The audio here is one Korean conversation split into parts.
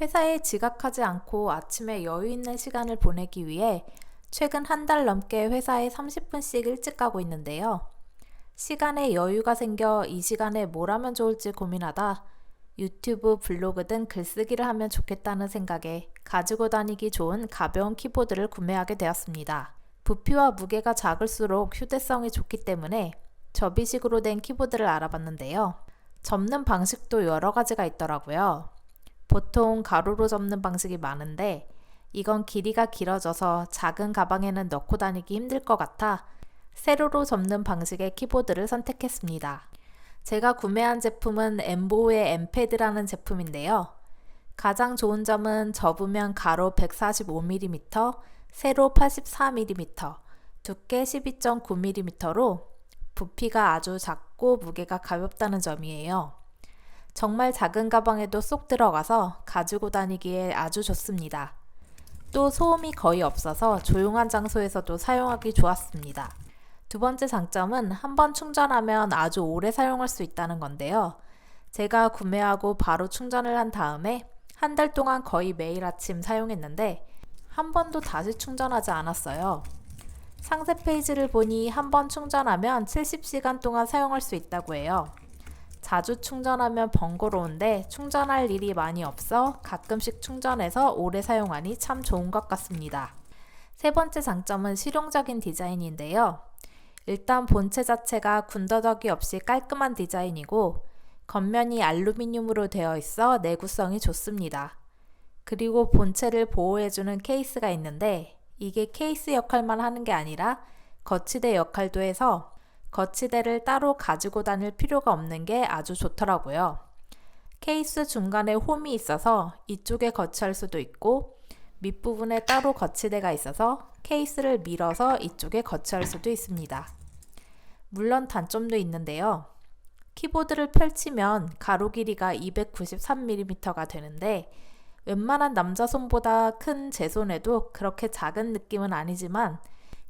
회사에 지각하지 않고 아침에 여유 있는 시간을 보내기 위해 최근 한 달 넘게 회사에 30분씩 일찍 가고 있는데요. 시간에 여유가 생겨 이 시간에 뭘 하면 좋을지 고민하다 유튜브, 블로그 등 글쓰기를 하면 좋겠다는 생각에 가지고 다니기 좋은 가벼운 키보드를 구매하게 되었습니다. 부피와 무게가 작을수록 휴대성이 좋기 때문에 접이식으로 된 키보드를 알아봤는데요. 접는 방식도 여러 가지가 있더라고요. 보통 가로로 접는 방식이 많은데 이건 길이가 길어져서 작은 가방에는 넣고 다니기 힘들 것 같아 세로로 접는 방식의 키보드를 선택했습니다. 제가 구매한 제품은 엠보의 엠패드라는 제품인데요. 가장 좋은 점은 접으면 가로 145mm, 세로 84mm, 두께 12.9mm로 부피가 아주 작고 무게가 가볍다는 점이에요. 정말 작은 가방에도 쏙 들어가서 가지고 다니기에 아주 좋습니다. 또 소음이 거의 없어서 조용한 장소에서도 사용하기 좋았습니다. 두 번째 장점은 한 번 충전하면 아주 오래 사용할 수 있다는 건데요. 제가 구매하고 바로 충전을 한 다음에 한 달 동안 거의 매일 아침 사용했는데 한 번도 다시 충전하지 않았어요. 상세 페이지를 보니 한 번 충전하면 70시간 동안 사용할 수 있다고 해요. 자주 충전하면 번거로운데 충전할 일이 많이 없어 가끔씩 충전해서 오래 사용하니 참 좋은 것 같습니다. 세 번째 장점은 실용적인 디자인인데요. 일단 본체 자체가 군더더기 없이 깔끔한 디자인이고 겉면이 알루미늄으로 되어 있어 내구성이 좋습니다. 그리고 본체를 보호해주는 케이스가 있는데 이게 케이스 역할만 하는 게 아니라 거치대 역할도 해서 거치대를 따로 가지고 다닐 필요가 없는 게 아주 좋더라고요. 케이스 중간에 홈이 있어서 이쪽에 거치할 수도 있고 밑부분에 따로 거치대가 있어서 케이스를 밀어서 이쪽에 거치할 수도 있습니다. 물론 단점도 있는데요. 키보드를 펼치면 가로 길이가 293mm가 되는데 웬만한 남자 손보다 큰 제 손에도 그렇게 작은 느낌은 아니지만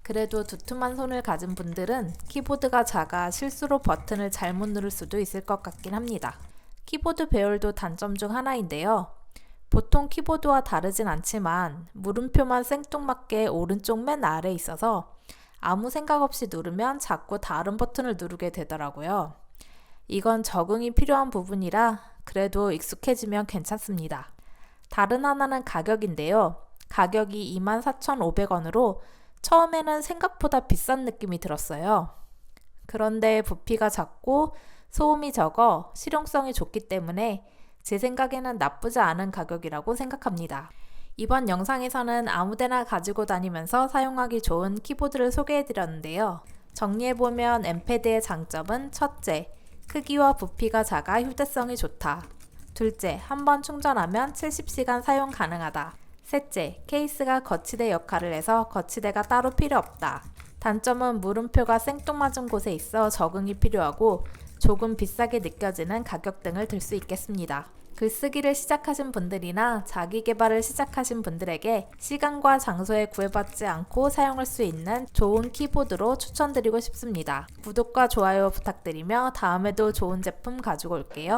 그래도 두툼한 손을 가진 분들은 키보드가 작아 실수로 버튼을 잘못 누를 수도 있을 것 같긴 합니다. 키보드 배열도 단점 중 하나인데요. 보통 키보드와 다르진 않지만 물음표만 생뚱맞게 오른쪽 맨 아래에 있어서 아무 생각 없이 누르면 자꾸 다른 버튼을 누르게 되더라고요. 이건 적응이 필요한 부분이라 그래도 익숙해지면 괜찮습니다. 다른 하나는 가격인데요. 가격이 24,500원으로 처음에는 생각보다 비싼 느낌이 들었어요. 그런데 부피가 작고 소음이 적어 실용성이 좋기 때문에 제 생각에는 나쁘지 않은 가격이라고 생각합니다. 이번 영상에서는 아무데나 가지고 다니면서 사용하기 좋은 키보드를 소개해드렸는데요. 정리해보면 엠패드의 장점은 첫째, 크기와 부피가 작아 휴대성이 좋다. 둘째, 한 번 충전하면 70시간 사용 가능하다. 셋째, 케이스가 거치대 역할을 해서 거치대가 따로 필요 없다. 단점은 물음표가 생뚱맞은 곳에 있어 적응이 필요하고 조금 비싸게 느껴지는 가격 등을 들 수 있겠습니다. 글쓰기를 시작하신 분들이나 자기 개발을 시작하신 분들에게 시간과 장소에 구애받지 않고 사용할 수 있는 좋은 키보드로 추천드리고 싶습니다. 구독과 좋아요 부탁드리며 다음에도 좋은 제품 가지고 올게요.